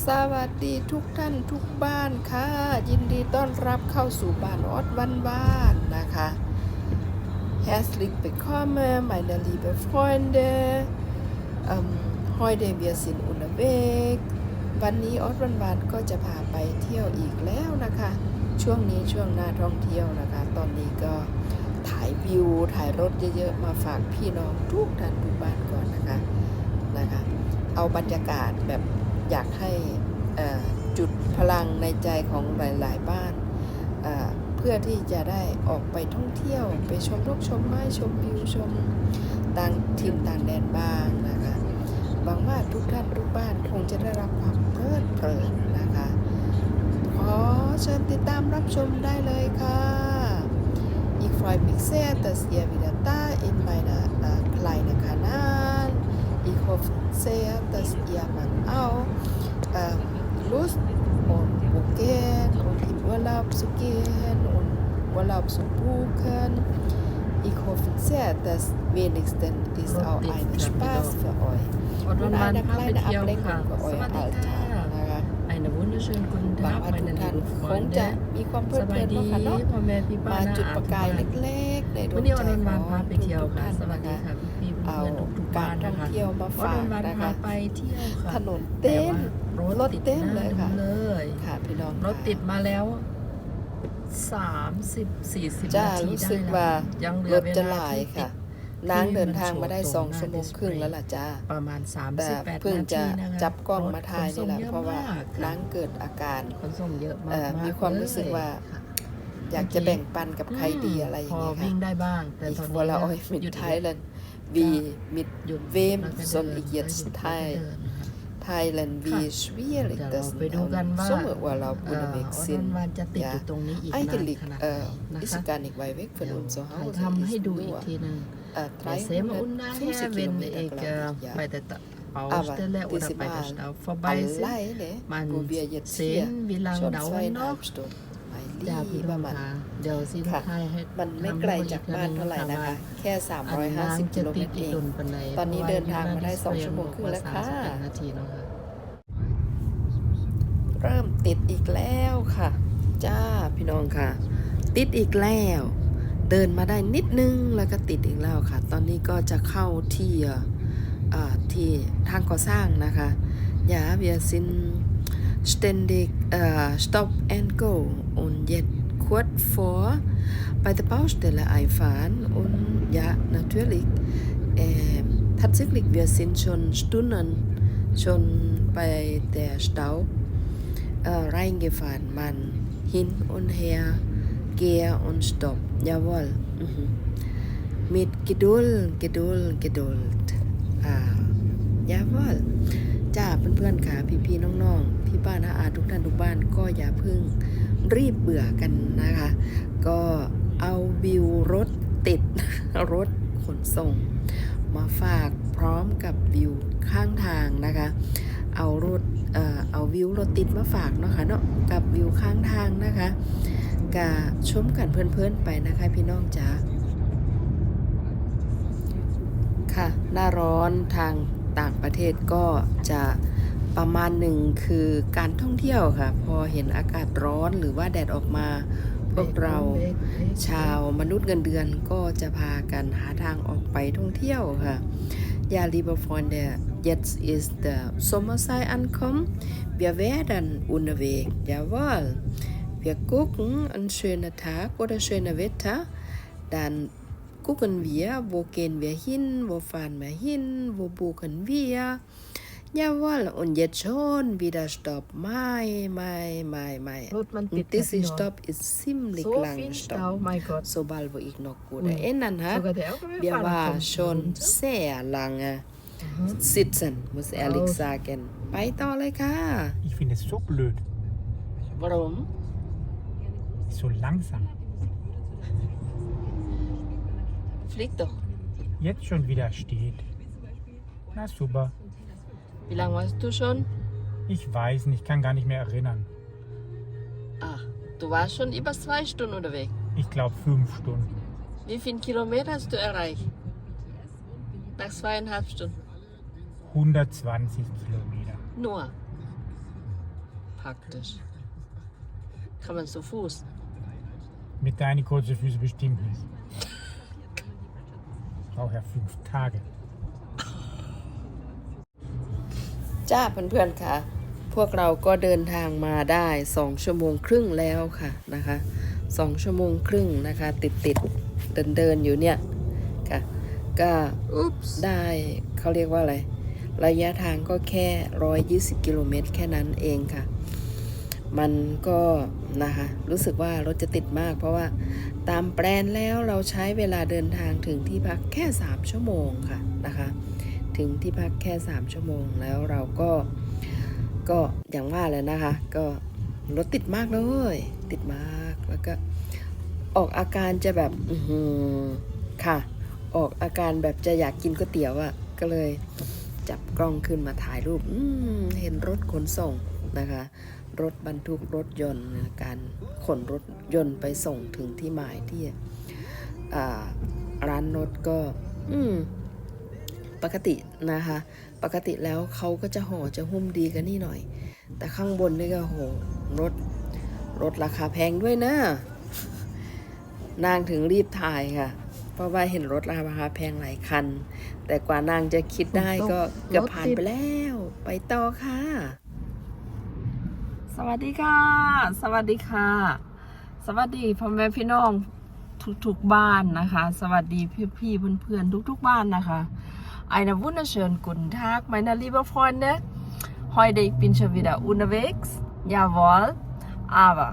สวัสดีทุกท่านทุกบ้านค่ะ ยินดีต้อนรับเข้าสู่บ้านออดวันบ้านนะคะ Herzlich willkommen meine liebe Freunde ähm, heute wir sind unterwegs วันนี้ออดวันบ้านก็จะพาไปเที่ยวอีกแล้วนะคะ ช่วงนี้ช่วงหน้าท่องเที่ยวนะคะ ตอนนี้ก็ถ่ายวิวถ่ายรถเยอะๆ มาฝากพี่น้องทุกท่านทุกบ้านก่อนนะคะนะคะ เอาบรรยากาศแบบ อยากให้จุดพลังในใจของหลาย ๆ บ้านเพื่อที่จะได้ออกไปท่องเที่ยว ไปชมนกชมไม้ชมวิวชมต่างถิ่นต่างแดนบ้างนะคะหวังว่าทุกท่านทุกบ้านคงจะได้รับความเพลิดเพลินนะคะขอเชิญติดตามรับชมได้เลยค่ะ Ich freue mich sehr, dass ihr wieder da in meiner hoffe sehr, dass ihr Mann auch ähm, Lust und um gehen und in Urlaub zu gehen und Urlaub zu buchen. Ich hoffe sehr, dass wenigstens ist auch ein Spaß für euch und eine kleine Ablenkung für euer Alltag. นะคะ eine wunderschönen guten หวัง Tag ว่าทุก meine ท่าน lieben คงจะ Freunde มีความเพลิสดเพบาลิยนดีเนาะค่ะเนาะพ่อแม่พี่ป้ามาน้าจุดอาประทุกกายบ้านเล็กๆในดววันงนี้ใจวันขวัอนงพาไปเที่ยวทุกค่ะท่านสวัสนะดีคะค่ะพี่เอาเพื่อนๆทุกๆกาบ้ารนท่อนะงคะเที่ยวมาวันฝากวันนะพาคะไปเที่ยวค่ะถนนแต่เต็มว่ารรถถติดเต็มหเลน้ายดูค่ะเลยค่ะพี่น้องรถติดมาแล้วสามสิบสี่สิบจ้านาทีรู้ได้สึกแล้วว่ายังเหลืรอถเวจะลาหลายที่ติค่ะด นางเดินที่มันทางมาได้โชว์สองตรงหน้าชั่วโมงครึ่ง display แล้วล่ะจ้าประมาณแต่38เพิ่งนาจะทีนะคะจับกล้องมาถถ่ายนี่แหละขนส่งเพราะว่าเยอะมกนางเกิดอาการขนส่งเยอะมากเอ่อมีความรู้สึกว่าค่ะอยากจะแบ่งปันกับใครดีอะไรอย่างพอเงี้ยค่ะวิ่งได้บ้างแต่ Ich ตอนนี้ wollte euch หยุด mitteilen, wie mit หยุด wem แล้วก็ soll เดิน ich jetzt แล้วก็ teil- เดินนะคะ teilen, wie Ja. schwierig เดี๋ยว das เราไปดูกัน im ว่า Sommerurlaub เอ่อ unterwegs วัน sind. วันจะติด Ja. อยู่ตรงนี้อีกนาน Eigentlich ขนาดไหน äh, นะ ist คะ es gar nicht weit weg von เดี๋ยว uns zu ถ่าย Hause. ทำให้ Ist ดูอีก nur ทีหนึ่ง äh, แต่เซมอุนนาแฮ350เวนเอ Kilometer, ก glaube ich. ไป Ja. แต่เปา Aber สเตลเลอร์ diese ไปแต่ Mal สตาฟอร์บายซิ alleine, Man wo wir jetzt sehen, hier wie lange schon dauern zweieinhalb noch. Stunden. Mein จ้าพี่น้อง lieber Mann. คะเดี๋ยวสิค่ะทายให้มันไม่ไกลจากบ้านเท่าไหร่นะคะ แค่อันนาง350กิจะโลเมติดตรอีเอกโดงนปันใดตอนนี้เดินทางมาได้สองชั่วโมงครึ่งแล้วค่ะสามสิบเอ็ดนาทีเนาะค่ะ เริ่มติดอีกแล้วค่ะ จ้าพี่น้องค่ะ ติดอีกแล้ว เดินมาได้นิดนึงแล้วก็ติดอีกแล้วค่ะ ตอนนี้ก็จะเข้าที่ที่ทางก่อสร้างนะคะอย่า wir sind ständig äh, stop and go und jetzt kurz vor bei der Baustelle einfahren und ja natürlich äh, tatsächlich wir sind schon Stunden schon bei der Stau äh, reingefahren. Man hin und her, gehe und stopp. Jawohl. Mhm. Mit Geduld, Geduld, Geduld. Ah, jawohl. จ้าเพื่อนๆค่ะพี่ๆน้องๆพี่ป้านาอาทุกท่านทุกบ้านก็อย่าเพิ่งรีบเบื่อกันนะคะ ก็เอาวิวรถติดรถขนส่ง มาฝากพร้อมกับวิวข้างทางนะคะ เอารถเอ่อเอาวิวรถติดมาฝากเนาะค่ะเนาะกับวิวข้างทางนะคะ กะชมกันเพลินๆไปนะคะพี่น้องจ๋าค่ะ หน้าร้อนทางต่างประเทศก็จะประมาณหนึ่งคือการท่องเที่ยวค่ะ พอเห็นอากาศร้อนหรือว่าแดดออกมาพวกเราชาวมนุษย์เงินเดือนก็จะพากันหาทางออกไปท่องเที่ยวค่ะ Ja, liebe Freunde, jetzt ist der Sommerzeit ankommen. Wir werden unterwegs. Jawohl. wir gucken ein schöner Tag oder schöner Wetter, dann gucken wir, wo gehen wir hin, wo fahren wir hin, wo buchen wir. Jawohl, und jetzt schon wieder Stopp. Mai, Mai, Mai, Mai. Und dieser Stopp ist ziemlich so lang Stopp. Stau, Sobald wo ich noch gut mhm. erinnern habe, wir waren schon sehr lange mhm. sitzen, muss ehrlich sagen. Bei Ich finde es so blöd. Warum? Ist so langsam. Flieg doch. Jetzt schon wieder steht. Na super. Wie lange warst du schon? Ich weiß nicht, kann gar nicht mehr erinnern. Ah, du warst schon über zwei Stunden unterwegs. Ich glaube fünf Stunden. Wie viele Kilometer hast du erreicht? Nach zweieinhalb Stunden. 120 Kilometer. Nur. praktisch. Kann man zu Fuß. Mit deinen kurzen Füßen bestimmt nicht. Braucht ja fünf Tage. จ้าเพื่อนๆค่ะ พวกเราก็เดินทางมาได้สองชั่วโมงครึ่งแล้วค่ะนะคะสองชั่วโมงครึ่งนะคะ ติดติดเดินเดินๆอยู่เนี่ยค่ะก็ Ups. ได้เขาเรียกว่าอะไร ระยะทางก็แค่ 120 กิโลเมตรแค่นั้นเองค่ะ มันก็นะคะ รู้สึกว่ารถจะติดมาก เพราะว่าตามแปลนแล้วเราใช้เวลาเดินทางถึงที่พักแค่ 3 ชั่วโมงค่ะนะคะ ถึงที่พักแค่ 3 ชั่วโมงแล้วเราก็ก็อย่างว่าแหล้วนะคะ ก็รถติดมากเลย ติดมากแล้วก็ออกอาการจะแบบอืค่ะ ออกอาการแบบจะอยากกินก๋วยเตี๋ยวอะ่ะก็เลยจับกล้องขึ้นมาถ่ายรูปเห็นรถขนส่งนะคะ รถบรรทุกรถยนต์การขนรถยนต์ไปส่งถึงที่หมายที่ร้านรถก็ปกตินะคะ ปกติแล้วเขาก็จะห่อจะหุ้มดีกันนี่หน่อย แต่ข้างบนนี่ก็โหรถรถราคาแพงด้วยนะนางถึงรีบถ่ายค่ะ เพราะว่าเห็นรถราคาแพงหลายคัน แต่กว่านางจะคิดได้ก็เกือบผ่านไปแล้ว ไปต่อค่ะ สวัสดีค่ะ สวัสดีค่ะ สวัสดีพ่อแม่พี่น้องทุกๆบ้านนะคะ สวัสดีพี่ๆเพื่อนๆทุกๆบ้านนะคะ eine wunderschönen guten Tag meine liebe Freunde heute ich schon wieder unterwegs jawohl aber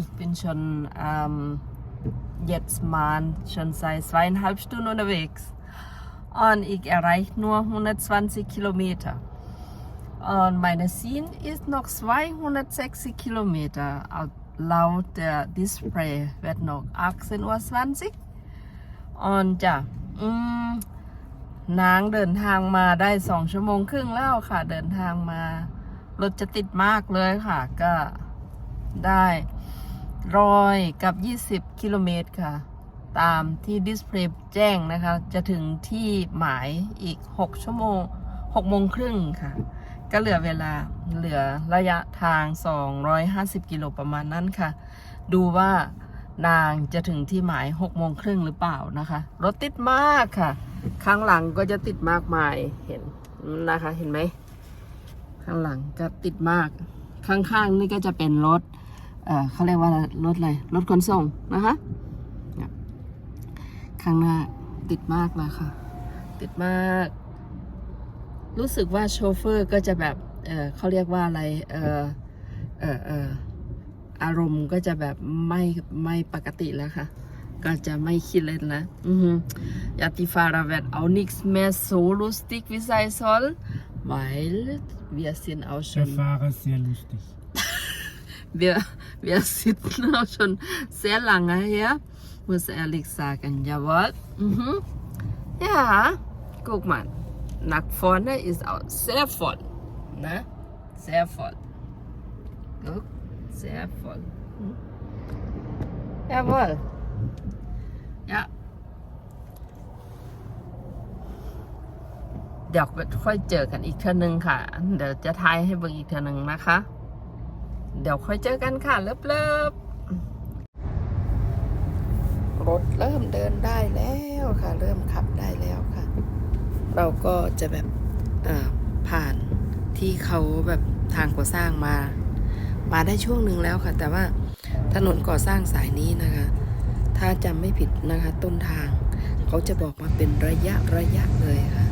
ich bin schon jetzt mal schon seit zweieinhalb Stunden unterwegs und ich erreiche nur 120 Kilometer Und meine Ziel ist noch 260 Kilometer. Laut der Display wird noch 18.20 Uhr. Und ja, อืมนางเดินทางมาได้สองชั่วโมงครึ่งแล้วค่ะ เดินทางมารถจะติดมากเลยค่ะ ก็ได้ร้อยกับ20กิโลเมตรค่ะ ตามที่ดิสเพลย์แจ้งนะคะ จะถึงที่หมายอีก6ชั่วโมง6โมงครึ่งค่ะ ก็เหลือเวลาเหลือระยะทาง 250 กิโลประมาณนั้นค่ะ ดูว่านางจะถึงที่หมาย6โมงครึ่งหรือเปล่านะคะ รถติดมากค่ะ ข้างหลังก็จะติดมากมายเห็นนะคะ เห็นไหม ข้างหลังก็ติดมาก ข้างๆนี่ก็จะเป็นรถเออเขาเรียกว่ารถอะไรรถขนส่งนะคะข้างหน้าติดมากเลยค่ะติดมาก รู้สึกว่าโชเฟอร์ก็จะแบบ เออเขาเรียกว่าอะไร เออเออเอออารมณ์ก็จะแบบไม่ไม่ปกติแล้วค่ะ ก็จะไม่คิดเล่นแล้วอือฮึ Ja, die Fahrer werden auch nichts mehr so lustig wie sein soll, weil wir sind auch Der schon Fahrer ist sehr lustig. wir, wir sitzen auch schon sehr lange her, muss ehrlich sagen. Jawohl. Mhm. Ja, guck mal. Nach vorne ist auch sehr voll. Ne? Sehr voll. Guck, sehr voll. Hm? Jawohl. Ja. เดี๋ยวค่อยเจอกันอีกเทื่อนึงค่ะ เดี๋ยวจะทายให้เบิ่งอีกเทื่อนึงนะคะ เดี๋ยวค่อยเจอกันค่ะ เลิฟเลิฟรถเริ่มเดินได้แล้วค่ะ เริ่มขับได้แล้วค่ะ เราก็จะแบบผ่านที่เขาแบบทางก่อสร้างมา มาได้ช่วงหนึ่งแล้วค่ะ แต่ว่าถนนก่อสร้างสายนี้นะคะ ถ้าจำไม่ผิดนะคะ ต้นทาง เขาจะบอกมาเป็นระยะระยะเลยค่ะ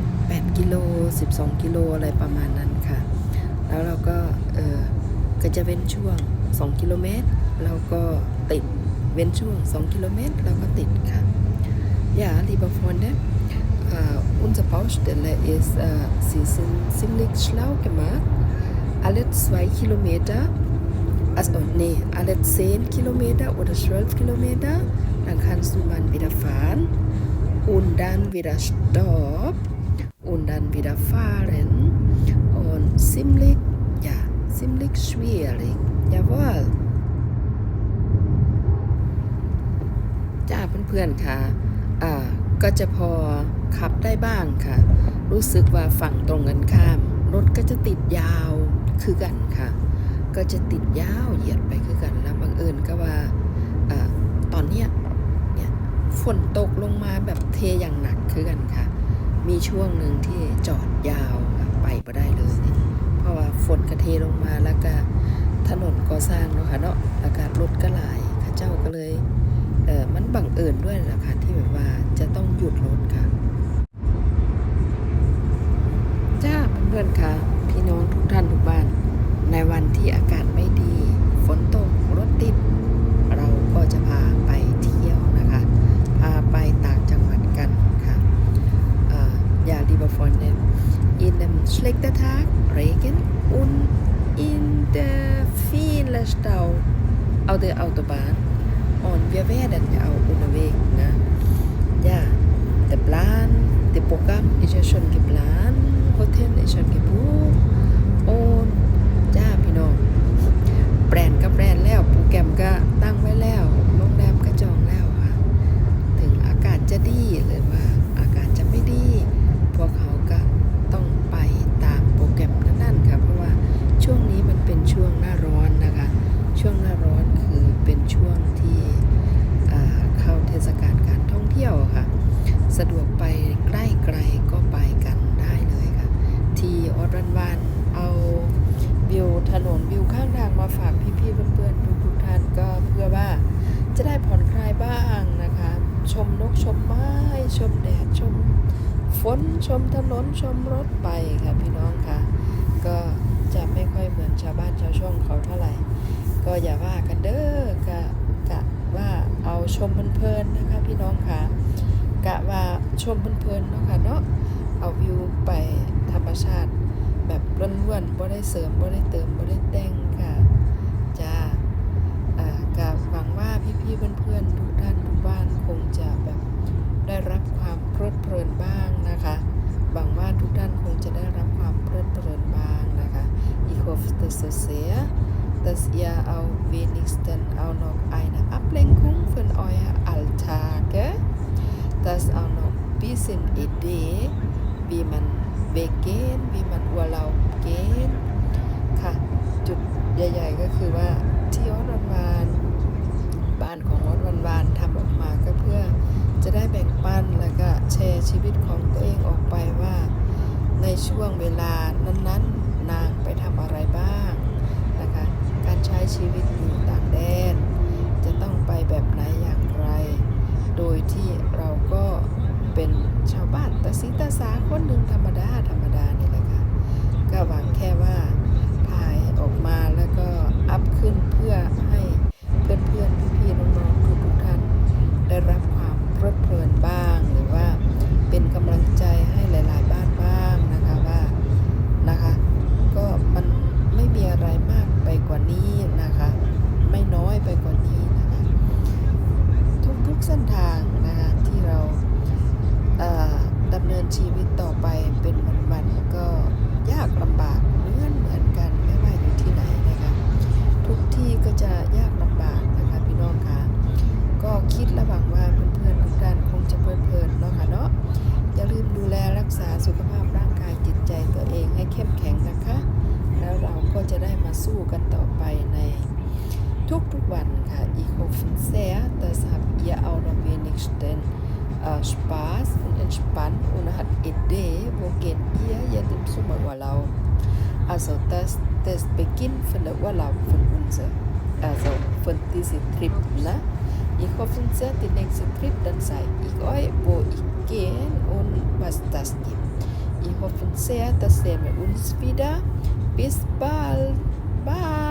8 กิโล 12 กิโลอะไรประมาณนั้นค่ะ แล้วเราก็เออก็จะเว้นช่วง 2 กิโลเมตรแล้วก็ติดเว้นช่วง 2 กิโลเมตร แล้วก็ติดค่ะ Ja, liebe Freunde, unsere Baustelle ist, äh, sie sind ziemlich schlau gemacht. Alle zwei Kilometer, also nee, alle 10 Kilometer oder 12 Kilometer, dann kannst du mal wieder fahren und dann wieder Stopp und dann wieder fahren und ziemlich, ja, ziemlich schwierig. Jawohl. จ้าเพื่อนๆค่ะ อ่า ก็จะพอขับได้บ้างค่ะ รู้สึกว่าฝั่งตรงกันข้าม รถก็จะติดยาวคือกันค่ะ ก็จะติดยาวเหยียดไปคือกันแล้วบังเอิญก็ว่าอตอนเนี้ยเนี่ยฝนตกลงมาแบบเทอย่างหนักคือกันค่ะ มีช่วงหนึ่งที่จอดยาวค่ะไปบ่ได้เลย เพราะว่าฝนกระเทลงมาแล้วก็ถนนก่อสร้างเนาะค่ะเนาะอากาศรถก็หลายข้าเจ้าก็เลย ออมันบังเอิญด้วยนะคะที่แบบว่าจะต้องหยุดรถค่ะ จ้าเพื่อนๆค่ะ พี่น้องทุกท่านทุกบ้าน ในวันที่อากาศไม่ดี ฝนตกรถติด เราก็จะพาไปเที่ยวนะคะ พาไปต่างจังหวัดกันค่ะอ่า ja liebe Freunde in dem schlechten Tag Regen und in der vielen Stau auf der Autobahn und wir werden ja auch unterwegs ne? ja der Plan der Programm ist ja schon geplant Hotel ist schon gebucht und จ้าพี่น้อง แบรนด์ก็แบรนด์แล้ว โปรแกรมก็ตั้งไว้แล้ว โรงแรมก็จองแล้วค่ะ ถึงอากาศจะดีหรือากาศจะไม่ดี พวกเขาก็ต้องไปตามโปรแกรมนั่นๆค่ะ เพราะว่าช่วงนี้มันเป็นช่วงหน้าร้อนนะคะ ช่วงหน้าร้อนคือเป็นช่วงที่อ่าเข้าเทศกาลการท่องเที่ยวค่ะ สะดวกไปใกล้ไกลก็ไปกันได้เลยค่ะ ที่ออดรันวันเอาวิวถนนวิวข้างทางมาฝากพี่ๆเพื่อนๆทุกๆท่านก็เพื่อว่าจะได้ผ่อนคลายบ้างนะคะ ชมนกชมไม้ชมแดดชมฝนชมถนนชมรถไปค่ะพี่น้องค่ะ ก็จะไม่ค่อยเหมือนชาวบ้านชาวช่องเขาเท่าไหร่ ก็อย่าว่ากันเด้อกะกะว่าเอาชมเพลินๆนะคะพี่น้องค่ะกะว่าชมเพลินๆเนาะค่ะเนาะเอาวิวไปธรรมชาติ แบบล้วนๆบ่ได้เสริมบ่ได้เติมบ่ได้แต่งค่ะจ้าอ่ากะหวังว่าพี่ๆเพื่อนๆทุกท่านทุกบ้านคงจะแบบได้รับความเพลิดเพลินบ้างนะคะหวังว่าทุกท่านคงจะได้รับความเพลิดเพลินบ้างนะคะ Ich hoffe das so sehr dass ihr auch wenigstens auch noch eine Ablenkung von euer Alltag das auch noch ein bisschen Idee wie man weggehen wie man Urlaub gehen ค่ะ จุดใหญ่ ๆ ก็คือว่าที่วัดวันวานบ้านของวัดวันวานทำออกมาก็เพื่อจะได้แบ่งปันแล้วก็แชร์ชีวิตของตัวเองออกไปว่า ในช่วงเวลานั้นๆนนางไปทำอะไรบ้าง ใช้ชีวิตอยู่ต่างแดน จะต้องไปแบบไหนอย่างไร โดยที่เราก็เป็นชาวบ้านตาสีตาสาคนหนึ่งธรรมดาธรรมดา äh, Spaß und entspannt und habt Idee, wo geht ihr jetzt im Sommerurlaub? Also das, das Beginn von der Urlaub von uns, also von diesem Trip, ne? Ich hoffe sehr, die nächste Trip, dann zeige ich euch, wo ich gehe und was das gibt. Ich hoffe sehr, dass sehen wir uns wieder. Bis bald. Bye.